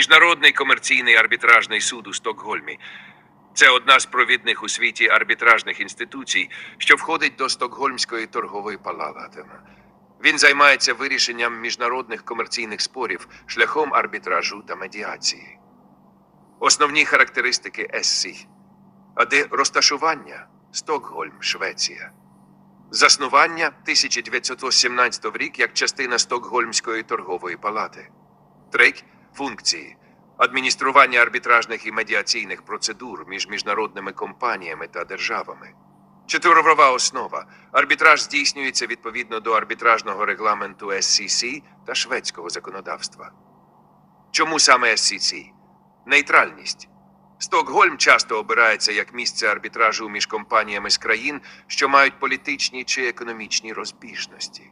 Міжнародний комерційний арбітражний суд у Стокгольмі. Це одна з провідних у світі арбітражних інституцій, що входить до Стокгольмської торгової палати. Він займається вирішенням міжнародних комерційних спорів шляхом арбітражу та медіації. Основні характеристики СС. А де розташування Стокгольм, Швеція. Заснування 1917 рік як частина Стокгольмської торгової палати. Треть функції адміністрування арбітражних і медіаційних процедур між міжнародними компаніями та державами. Чотирова основа. Арбітраж здійснюється відповідно до арбітражного регламенту SCC та шведського законодавства. Чому саме SCC? Нейтральність. Стокгольм часто обирається як місце арбітражу між компаніями з країн, що мають політичні чи економічні розбіжності.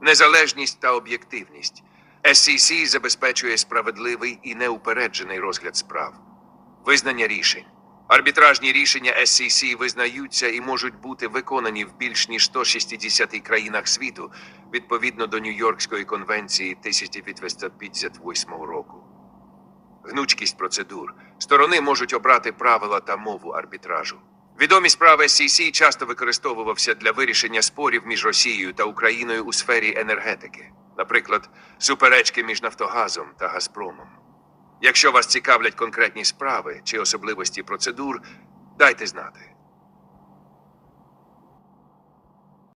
Незалежність та об'єктивність. SCC забезпечує справедливий і неупереджений розгляд справ. Визнання рішень. Арбітражні рішення SCC визнаються і можуть бути виконані в більш ніж 160 країнах світу відповідно до Нью-Йоркської конвенції 1958 року. Гнучкість процедур. Сторони можуть обрати правила та мову арбітражу. Відомі справи SCC часто використовувався для вирішення спорів між Росією та Україною у сфері енергетики, наприклад, суперечки між Нафтогазом та Газпромом. Якщо вас цікавлять конкретні справи чи особливості процедур, дайте знати.